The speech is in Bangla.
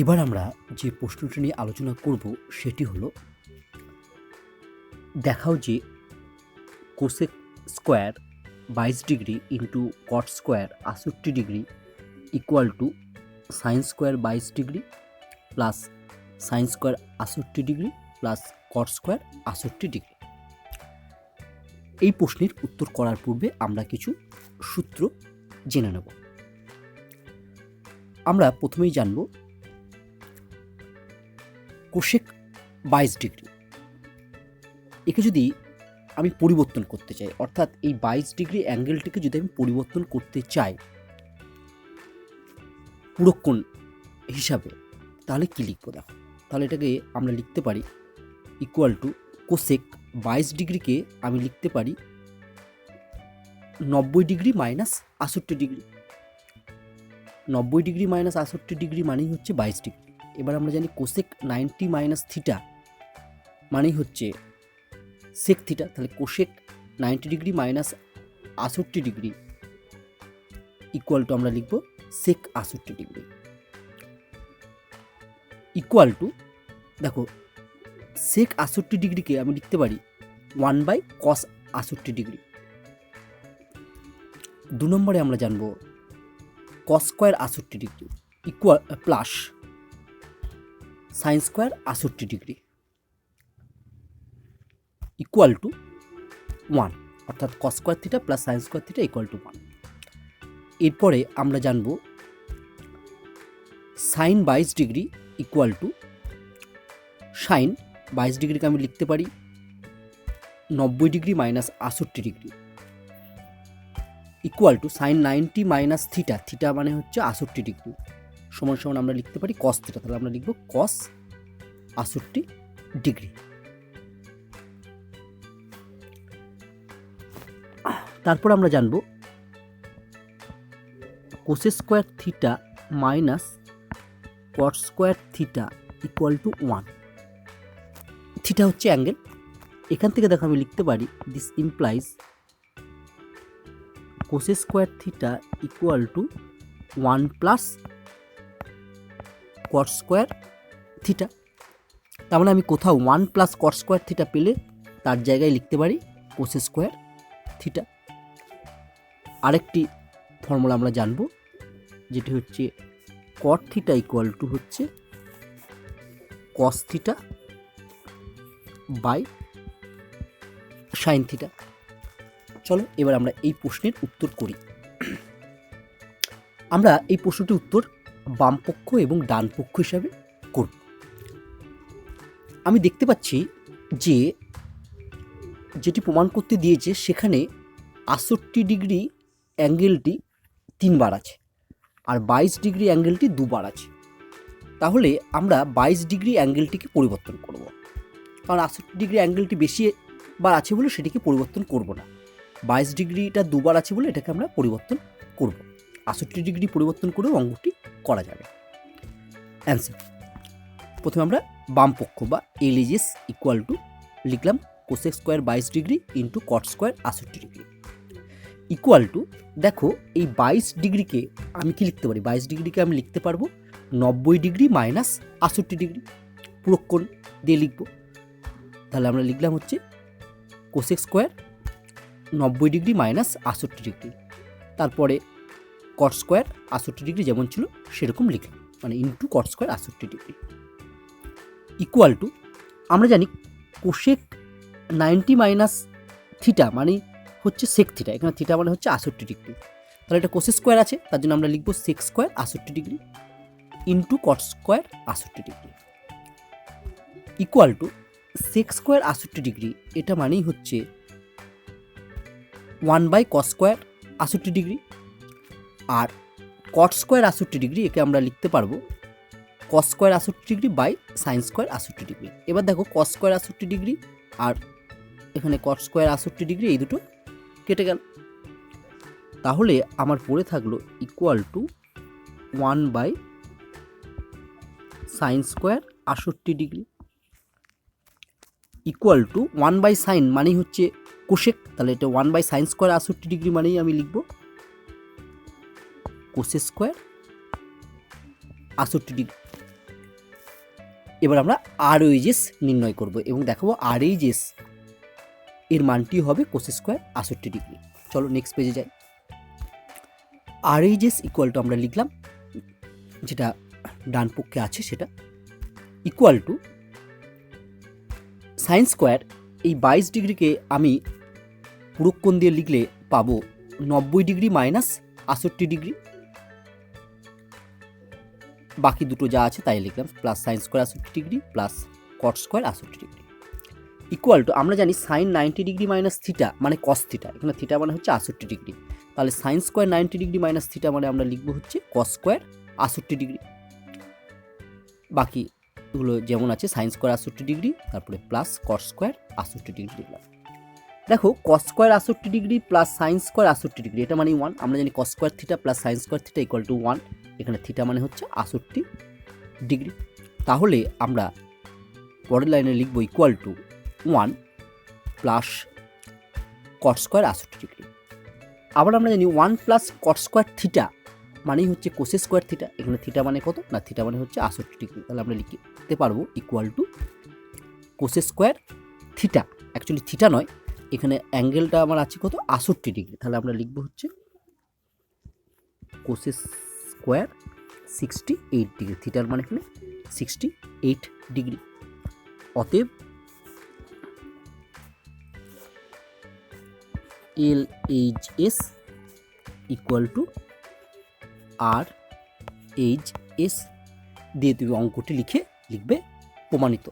এবার আমরা যে প্রশ্নটি নিয়ে আলোচনা করব সেটি হলো, দেখাও যে কোসেক স্কোয়ার বাইশ ডিগ্রি ইন্টু কট স্কোয়ার আষট্টি degree equal to sine square বাইশ ডিগ্রি প্লাস সাইন স্কোয়ার আষট্টি ডিগ্রি প্লাস কট স্কোয়ার আষট্টি ডিগ্রি। এই প্রশ্নের উত্তর করার পূর্বে আমরা কিছু সূত্র জেনে নেব। আমরা প্রথমেই জানব কোশেক বাইশ ডিগ্রি। একে যদি আমি পরিবর্তন করতে চাই, অর্থাৎ এই বাইশ ডিগ্রি অ্যাঙ্গেলটিকে যদি আমি পরিবর্তন করতে চাই পুরোক্ষণ হিসাবে, তাহলে কী লিখব দেখো? তাহলে এটাকে আমরা লিখতে পারি ইকুয়াল টু কোসেক বাইশ ডিগ্রিকে আমি লিখতে পারি নব্বই ডিগ্রি মাইনাস আষট্টি ডিগ্রি। নব্বই ডিগ্রি মাইনাস আষট্টি ডিগ্রি মানেই হচ্ছে বাইশ ডিগ্রি। এবার আমরা জানি কোসেক নাইনটি মাইনাস থিটা মানেই হচ্ছে সেক থিটা তাহলে কোশেক নাইনটি ডিগ্রি মাইনাস আষট্টি ডিগ্রি ইকুয়াল টু আমরা লিখব সেক আষট্টি ডিগ্রি ইকুয়াল টু দেখো সেক আষট্টি ডিগ্রিকে আমি লিখতে পারি ওয়ান বাই কস আষট্টি ডিগ্রি দু নম্বরে আমরা জানব কস স্কোয়ার আষট্টি degree equal plus sine square আষট্টি ডিগ্রি ইকুয়াল টু ওয়ান অর্থাৎ cos square theta plus sine square theta equal to one এরপরে আমরা জানব সাইন বাইশ ডিগ্রি ইকুয়াল টু সাইন বাইশ ডিগ্রিকে আমি লিখতে পারি নব্বই ডিগ্রি মাইনাস আষট্টি degree equal to sine ninety minus theta theta মানে হচ্ছে আষট্টি ডিগ্রি। সমান সমান আমরা লিখতে পারি কস থিটা তাহলে আমরা লিখব কস আষট্টি ডিগ্রি। তারপর আমরা জানব cosec square theta minus cot square theta equal to one theta হচ্ছে অ্যাঙ্গেল এখান থেকে দেখো আমি লিখতে পারি this implies cosec square theta equal to one plus cot square theta তার মানে আমি কোথাও one plus cot square theta পেলে তার জায়গায় লিখতে পারি কোসে স্কোয়ার থিটা আরেকটি ফর্মুলা আমরা জানব, যেটি হচ্ছে কট থিটা ইকুয়াল টু হচ্ছে cos theta by sine theta চলো এবার আমরা এই প্রশ্নের উত্তর করি। আমরা এই প্রশ্নটির উত্তর বাম পক্ষ এবং ডান পক্ষ হিসাবে করব। আমি দেখতে পাচ্ছি যে যেটি প্রমাণ করতে দিয়েছে, সেখানে আটষট্টি ডিগ্রি অ্যাঙ্গেলটি তিনবার আছে আর বাইশ ডিগ্রি অ্যাঙ্গেলটি দুবার আছে। তাহলে আমরা বাইশ ডিগ্রি অ্যাঙ্গেলটিকে পরিবর্তন করব। কারণ আটষট্টি ডিগ্রি অ্যাঙ্গেলটি বেশি বার আছে বলে সেটিকে পরিবর্তন করব না। বাইশ ডিগ্রিটা দুবার আছে বলে এটাকে আমরা পরিবর্তন করব। আটষট্টি ডিগ্রি পরিবর্তন করেও অঙ্কটি করা যাবে। অ্যান্সার প্রথমে আমরা বাম পক্ষ বা এলিজিস ইকুয়াল টু লিখলাম কোসেক স্কোয়ার বাইশ ডিগ্রি ইন্টু কট স্কোয়ার আষট্টি ডিগ্রি। ইকুয়াল টু দেখো এই বাইশ ডিগ্রিকে আমি কি লিখতে পারি? বাইশ ডিগ্রিকে আমি লিখতে পারব নব্বই ডিগ্রি মাইনাস আষট্টি ডিগ্রি। পুরক্ষণ দিয়ে লিখব। তাহলে আমরা লিখলাম হচ্ছে কোসেক স্কোয়ার নব্বই ডিগ্রি মাইনাস আষট্টি ডিগ্রি। তারপরে কট স্কোয়ার আষট্টি ডিগ্রি যেমন ছিল, সেরকম লিখলাম। মানে ইন্টু কট স্কোয়ার আষট্টি ডিগ্রি ইকুয়াল টু আমরা জানি কোশেক নাইনটি মাইনাস থিটা মানে হচ্ছে সেক থিটা এখানে থিটা মানে হচ্ছে আষট্টি ডিগ্রি তাহলে এটা কোসে স্কোয়ার আছে, তার জন্য আমরা লিখব সেক স্কোয়ার আষট্টি ডিগ্রি ইন্টু কট স্কোয়ার আষট্টি degree equal to sec square আষট্টি ডিগ্রি এটা মানেই হচ্ছে ওয়ান বাই কস স্কোয়ার আষট্টি ডিগ্রি আর কট স্কোয়ার আষট্টি ডিগ্রি একে আমরা লিখতে পারব কস স্কোয়ার আষট্টি ডিগ্রি বাই সাইন স্কোয়ার আষট্টি ডিগ্রি এবার দেখো কস স্কোয়ার আষট্টি ডিগ্রি আর এখানে কট স্কোয়ার আষট্টি ডিগ্রি এই দুটো কেটে গেল। তাহলে আমার পড়ে থাকল equal to one by sine square আষট্টি degree equal to one by sine মানেই হচ্ছে কোশেক তাহলে এটা ওয়ান বাই সাইন স্কোয়ার আষট্টি ডিগ্রি মানেই আমি লিখব। কোসে স্কোয়ার আষট্টি ডিগ্রি। এবার আমরা আর এইচএস নির্ণয় করব এবং দেখাবো আর এইচএস এর মানটি হবে কোস স্কোয়ার আষট্টি ডিগ্রি। চলো নেক্সট পেজে যাই। আর এইচএস ইকুয়াল টু আমরা লিখলাম, যেটা ডান পক্ষে আছে সেটা ইকুয়াল টু সাইন স্কোয়ার এই বাইশ ডিগ্রিকে আমি পুরোক্ষণ দিয়ে লিখলে পাবো নব্বই ডিগ্রি মাইনাস আষট্টি ডিগ্রি। বাকি দুটো যা আছে তাই লিখলাম। প্লাস সাইন স্কোয়ার আষট্টি ডিগ্রি প্লাস কট স্কোয়ার আষট্টি ডিগ্রি ইকুয়াল টু আমরা জানি sine ninety degree minus theta মানে কস থিটা এখানে থিটা মানে হচ্ছে আষট্টি ডিগ্রি তাহলে sine square ninety degree minus theta মানে আমরা লিখব হচ্ছে কস স্কোয়ার আষট্টি ডিগ্রি বাকিগুলো যেমন আছে সাইন স্কোয়ার আষট্টি ডিগ্রি তারপরে প্লাস কস স্কোয়ার আষট্টি ডিগ্রি লিখলাম। দেখো কস স্কোয়ার আষট্টি ডিগ্রি প্লাস সাইন স্কোয়ার আষট্টি ডিগ্রি এটা মানে ওয়ান আমরা জানি cos square theta plus sine square theta equal to one এখানে থিটা মানে হচ্ছে আষট্টি ডিগ্রি তাহলে আমরা পরের লাইনে লিখব equal to one plus cot square আষট্টি ডিগ্রি আবার আমরা জানি one plus cot square theta মানেই হচ্ছে কোসে স্কোয়ার থিটা এখানে থিটা মানে কত? না থিটা মানে হচ্ছে আষট্টি ডিগ্রি তাহলে আমরা লিখতে পারব equal to cosec square theta actually theta নয়, এখানে অ্যাঙ্গেলটা আমার আছে কত? আষট্টি ডিগ্রি তাহলে আমরা লিখব হচ্ছে cosec square sixty eight degree থিটার মানে এখানে সিক্সটি এইট ডিগ্রি অতএব L H S equal to R H S দিয়ে তুমি অঙ্কটি লিখে লিখবে প্রমাণিত।